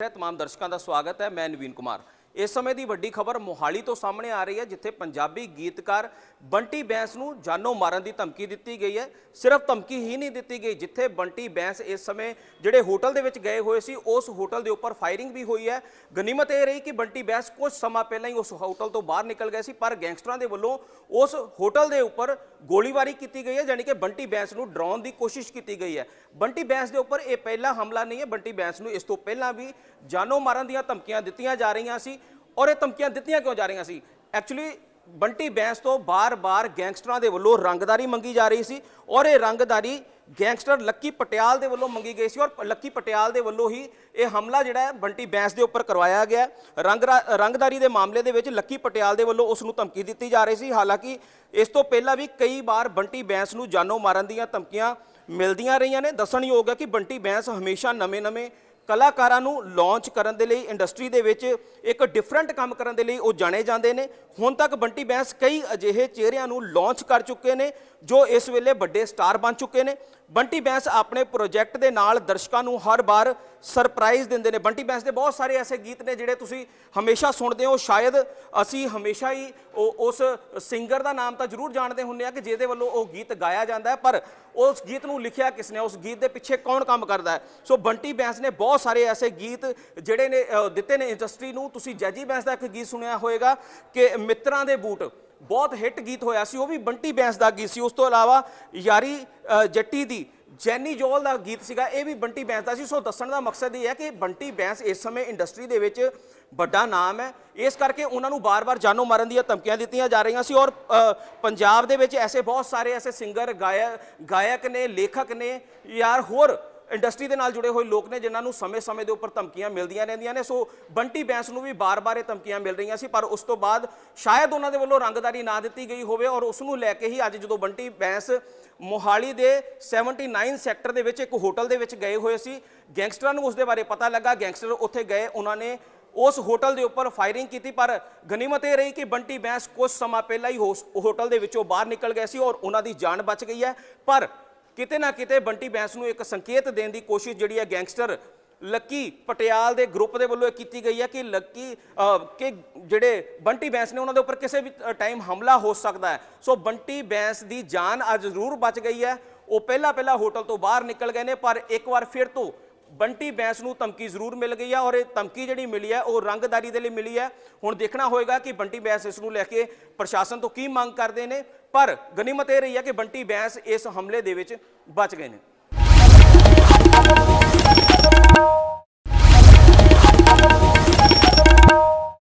ਹੈ तमाम ਦਰਸ਼ਕਾਂ ਦਾ ਸਵਾਗਤ ਹੈ ਮੈਂ ਨਵੀਨ ਕੁਮਾਰ ਇਸ ਸਮੇਂ ਦੀ ਵੱਡੀ ਖਬਰ ਮੋਹਾਲੀ ਤੋਂ ਸਾਹਮਣੇ ਆ ਰਹੀ ਹੈ, ਜਿੱਥੇ ਪੰਜਾਬੀ ਗੀਤਕਾਰ ਬੰਟੀ ਬੈਂਸ ਨੂੰ ਜਾਨੋਂ ਮਾਰਨ ਦੀ ਧਮਕੀ ਦਿੱਤੀ ਗਈ ਹੈ। ਸਿਰਫ ਧਮਕੀ ਹੀ ਨਹੀਂ ਦਿੱਤੀ ਗਈ, ਜਿੱਥੇ ਬੰਟੀ ਬੈਂਸ ਇਸ ਸਮੇਂ ਜਿਹੜੇ ਹੋਟਲ ਦੇ ਵਿੱਚ ਗਏ ਹੋਏ ਸੀ, ਉਸ ਹੋਟਲ ਦੇ ਉੱਪਰ ਫਾਇਰਿੰਗ ਵੀ ਹੋਈ ਹੈ। ਗਨੀਮਤ ਇਹ ਰਹੀ ਕਿ ਬੰਟੀ ਬੈਂਸ ਕੁਝ ਸਮਾਂ ਪਹਿਲਾਂ ਹੀ ਉਸ ਹੋਟਲ ਤੋਂ ਬਾਹਰ ਨਿਕਲ ਗਏ ਸੀ, ਪਰ ਗੈਂਗਸਟਰਾਂ ਦੇ ਵੱਲੋਂ ਉਸ ਹੋਟਲ ਦੇ ਉੱਪਰ ਗੋਲੀਬਾਰੀ ਕੀਤੀ ਗਈ ਹੈ, ਯਾਨੀ ਕਿ ਬੰਟੀ ਬੈਂਸ ਨੂੰ ਡਰਾਉਣ ਦੀ ਕੋਸ਼ਿਸ਼ ਕੀਤੀ ਗਈ ਹੈ। ਬੰਟੀ ਬੈਂਸ ਦੇ ਉੱਪਰ ਇਹ ਪਹਿਲਾ ਹਮਲਾ ਨਹੀਂ ਹੈ, ਬੰਟੀ ਬੈਂਸ ਨੂੰ ਇਸ ਤੋਂ ਪਹਿਲਾਂ ਵੀ ਜਾਨੋਂ ਮਾਰਨ ਦੀਆਂ ਧਮਕੀਆਂ ਦਿੱਤੀਆਂ ਜਾ ਰਹੀਆਂ ਸੀ। ਔਰ ਇਹ ਧਮਕੀਆਂ ਦਿੱਤੀਆਂ ਕਿਉਂ ਜਾ ਰਹੀਆਂ ਸੀ? ਐਕਚੁਅਲੀ ਬੰਟੀ ਬੈਂਸ ਤੋਂ ਬਾਰ-ਬਾਰ ਗੈਂਗਸਟਰਾਂ ਦੇ ਵੱਲੋਂ ਰੰਗਦਾਰੀ ਮੰਗੀ ਜਾ ਰਹੀ ਸੀ ਔਰ ਇਹ ਰੰਗਦਾਰੀ ਗੈਂਗਸਟਰ ਲੱਕੀ ਪਟਿਆਲ ਦੇ ਵੱਲੋਂ ਮੰਗੀ ਗਈ ਸੀ ਔਰ ਲੱਕੀ ਪਟਿਆਲ ਦੇ ਵੱਲੋਂ ਹੀ ਇਹ ਹਮਲਾ ਜਿਹੜਾ ਹੈ ਬੰਟੀ ਬੈਂਸ ਦੇ ਉੱਪਰ ਕਰਵਾਇਆ ਗਿਆ ਹੈ। ਰੰਗ ਰੰਗਦਾਰੀ ਦੇ ਮਾਮਲੇ ਦੇ ਵਿੱਚ ਲੱਕੀ ਪਟਿਆਲ ਦੇ ਵੱਲੋਂ ਉਸ ਨੂੰ ਧਮਕੀ ਦਿੱਤੀ ਜਾ ਰਹੀ ਸੀ। ਹਾਲਾਂਕਿ, ਇਸ ਤੋਂ ਪਹਿਲਾਂ ਵੀ ਕਈ ਵਾਰ ਬੰਟੀ ਬੈਂਸ ਨੂੰ ਜਾਨੋਂ ਮਾਰਨ ਦੀਆਂ ਧਮਕੀਆਂ ਮਿਲਦੀਆਂ ਰਹੀਆਂ ਨੇ। ਦੱਸਣਯੋਗ ਹੈ ਕਿ ਬੰਟੀ ਬੈਂਸ ਹਮੇਸ਼ਾ ਨਵੇਂ-ਨਵੇਂ ਕਲਾਕਾਰਾਂ ਨੂੰ ਲਾਂਚ ਕਰਨ ਦੇ ਲਈ ਇੰਡਸਟਰੀ ਦੇ ਵਿੱਚ ਇੱਕ ਡਿਫਰੈਂਟ ਕੰਮ ਕਰਨ ਦੇ ਲਈ ਉਹ ਜਾਣੇ ਜਾਂਦੇ ਨੇ। ਹੁਣ ਤੱਕ ਬੰਟੀ ਬੈਂਸ ਕਈ ਅਜਿਹੇ ਚਿਹਰਿਆਂ ਨੂੰ ਲਾਂਚ ਕਰ ਚੁੱਕੇ ਨੇ। ਜੋ ਇਸ ਵੇਲੇ ਵੱਡੇ ਸਟਾਰ ਬਣ ਚੁੱਕੇ ਨੇ। ਬੰਟੀ ਬੈਂਸ ਆਪਣੇ ਪ੍ਰੋਜੈਕਟ ਦੇ ਨਾਲ ਦਰਸ਼ਕਾਂ ਨੂੰ ਹਰ ਵਾਰ ਸਰਪ੍ਰਾਈਜ਼ ਦਿੰਦੇ ਨੇ। ਬੰਟੀ ਬੈਂਸ ਦੇ ਬਹੁਤ ਸਾਰੇ ਐਸੇ ਗੀਤ ਨੇ ਜਿਹੜੇ ਤੁਸੀਂ ਹਮੇਸ਼ਾ ਸੁਣਦੇ ਹੋ। ਸ਼ਾਇਦ ਅਸੀਂ ਹਮੇਸ਼ਾ ਹੀ ਉਹ- ਉਸ ਸਿੰਗਰ ਦਾ ਨਾਮ ਤਾਂ ਜ਼ਰੂਰ ਜਾਣਦੇ ਹੁੰਦੇ ਆ ਕਿ ਜਿਹਦੇ ਵੱਲੋਂ ਉਹ ਗੀਤ ਗਾਇਆ ਜਾਂਦਾ ਹੈ। ਪਰ ਉਸ ਗੀਤ ਨੂੰ ਲਿਖਿਆ ਕਿਸ ਨੇ? ਉਸ ਗੀਤ ਦੇ ਪਿੱਛੇ ਕੌਣ ਕੰਮ ਕਰਦਾ ਹੈ? ਸੋ ਬੰਟੀ ਬੈਂਸ ਨੇ ਬਹੁਤ ਸਾਰੇ ਐਸੇ ਗੀਤ ਜਿਹੜੇ ਨੇ ਦਿੱਤੇ ਨੇ। ਇੰਡਸਟਰੀ ਨੂੰ ਤੁਸੀਂ ਜੈਜੀ ਬੈਂਸ ਦਾ ਇੱਕ ਗੀਤ ਸੁਣਿਆ ਹੋਵੇਗਾ ਕਿ ਮਿੱਤਰਾਂ ਦੇ ਬੂਟ। ਬਹੁਤ ਹਿੱਟ ਗੀਤ ਹੋਇਆ ਸੀ, ਉਹ ਵੀ ਬੰਟੀ ਬੈਂਸ ਦਾ ਗੀਤ ਸੀ। ਉਸ ਤੋਂ ਇਲਾਵਾ ਯਾਰੀ ਜੱਟੀ ਦੀ, ਜੈਨੀ ਜੋਲ ਦਾ ਗੀਤ ਸੀਗਾ, ਇਹ ਵੀ ਬੰਟੀ ਬੈਂਸ ਦਾ ਸੀ। ਸੋ ਦੱਸਣ ਦਾ ਮਕਸਦ ਇਹ ਹੈ ਕਿ ਬੰਟੀ ਬੈਂਸ ਇਸ ਸਮੇਂ ਇੰਡਸਟਰੀ ਦੇ ਵਿੱਚ ਵੱਡਾ ਨਾਮ ਹੈ। ਇਸ ਕਰਕੇ ਉਹਨਾਂ ਨੂੰ ਬਾਰ-ਬਾਰ ਜਾਨੋਂ ਮਾਰਨ ਦੀਆਂ ਧਮਕੀਆਂ ਦਿੱਤੀਆਂ ਜਾ ਰਹੀਆਂ ਸੀ ਔਰ ਪੰਜਾਬ ਦੇ ਵਿੱਚ ਐਸੇ ਬਹੁਤ ਸਾਰੇ ਐਸੇ ਸਿੰਗਰ ਗਾਇਕ ਗਾਇਕ ਨੇ, ਲੇਖਕ ਨੇ, ਯਾਰ ਹੋਰ ਇੰਡਸਟਰੀ ਦੇ ਨਾਲ ਜੁੜੇ ਹੋਏ ਲੋਕ ਨੇ ਜਿਨ੍ਹਾਂ ਨੂੰ ਸਮੇਂ-ਸਮੇਂ ਦੇ ਉੱਪਰ ਧਮਕੀਆਂ ਮਿਲਦੀਆਂ ਰਹਿੰਦੀਆਂ ਨੇ। ਸੋ ਬੰਟੀ ਬੈਂਸ ਨੂੰ ਵੀ ਬਾਰ-ਬਾਰ ਇਹ ਧਮਕੀਆਂ ਮਿਲ ਰਹੀਆਂ ਸੀ, ਪਰ ਉਸ ਤੋਂ ਬਾਅਦ ਸ਼ਾਇਦ ਉਹਨਾਂ ਦੇ ਵੱਲੋਂ ਰੰਗਦਾਰੀ ਨਾ ਦਿੱਤੀ ਗਈ ਹੋਵੇ ਔਰ ਉਸ ਨੂੰ ਲੈ ਕੇ ਹੀ ਅੱਜ ਜਦੋਂ ਬੰਟੀ ਬੈਂਸ ਮੋਹਾਲੀ ਦੇ 79 ਸੈਕਟਰ ਦੇ ਵਿੱਚ ਇੱਕ ਹੋਟਲ ਦੇ ਵਿੱਚ ਗਏ ਹੋਏ ਸੀ, ਗੈਂਗਸਟਰਾਂ ਨੂੰ ਉਸ ਦੇ ਬਾਰੇ ਪਤਾ ਲੱਗਾ। ਗੈਂਗਸਟਰ ਉੱਥੇ ਗਏ, ਉਹਨਾਂ ਨੇ ਉਸ ਹੋਟਲ ਦੇ ਉੱਪਰ ਫਾਇਰਿੰਗ ਕੀਤੀ, ਪਰ ਗਨੀਮਤ ਇਹ ਰਹੀ ਕਿ ਬੰਟੀ ਬੈਂਸ ਕੁਝ ਸਮਾਂ ਪਹਿਲਾਂ ਹੀ ਉਸ ਹੋਟਲ ਦੇ ਵਿੱਚੋਂ ਬਾਹਰ ਨਿਕਲ ਗਏ ਸੀ ਔਰ ਉਹਨਾਂ ਦੀ ਜਾਨ ਬਚ ਗਈ ਹੈ। ਪਰ ਕਿਤੇ ਨਾ ਕਿਤੇ ਬੰਟੀ ਬੈਂਸ ਨੂੰ ਇੱਕ ਸੰਕੇਤ ਦੇਣ ਦੀ ਕੋਸ਼ਿਸ਼ ਜਿਹੜੀ ਹੈ ਗੈਂਗਸਟਰ ਲੱਕੀ ਪਟਿਆਲ ਦੇ ਗਰੁੱਪ ਦੇ ਵੱਲੋਂ ਇਹ ਕੀਤੀ ਗਈ ਹੈ ਕਿ ਲੱਕੀ ਕਿ ਜਿਹੜੇ ਬੰਟੀ ਬੈਂਸ ਨੇ ਉਹਨਾਂ ਦੇ ਉੱਪਰ ਕਿਸੇ ਵੀ ਟਾਈਮ ਹਮਲਾ ਹੋ ਸਕਦਾ ਹੈ। ਸੋ ਬੰਟੀ ਬੈਂਸ ਦੀ ਜਾਨ ਅੱਜ ਜ਼ਰੂਰ ਬਚ ਗਈ ਹੈ। ਉਹ ਪਹਿਲਾਂ ਪਹਿਲਾਂ ਹੋਟਲ ਤੋਂ ਬਾਹਰ ਨਿਕਲ ਗਏ ਨੇ, ਪਰ ਇੱਕ ਵਾਰ ਫਿਰ ਤੋਂ ਬੰਟੀ ਬੈਂਸ ਨੂੰ ਧਮਕੀ ਜ਼ਰੂਰ ਮਿਲ ਗਈ ਹੈ ਔਰ ਇਹ ਧਮਕੀ ਜਿਹੜੀ ਮਿਲੀ ਹੈ ਉਹ ਰੰਗਦਾਰੀ ਦੇ ਲਈ ਮਿਲੀ ਹੈ ਹੁਣ ਦੇਖਣਾ ਹੋਏਗਾ ਕਿ ਬੰਟੀ ਬੈਂਸ ਇਸ ਨੂੰ ਲੈ ਕੇ ਪ੍ਰਸ਼ਾਸਨ ਤੋਂ ਕੀ ਮੰਗ ਕਰਦੇ ਨੇ, ਪਰ ਗਨੀਮਤ ਇਹ ਰਹੀ ਹੈ ਕਿ ਬੰਟੀ ਬੈਂਸ ਇਸ ਹਮਲੇ ਦੇ ਵਿੱਚ ਬਚ ਗਏ ਨੇ।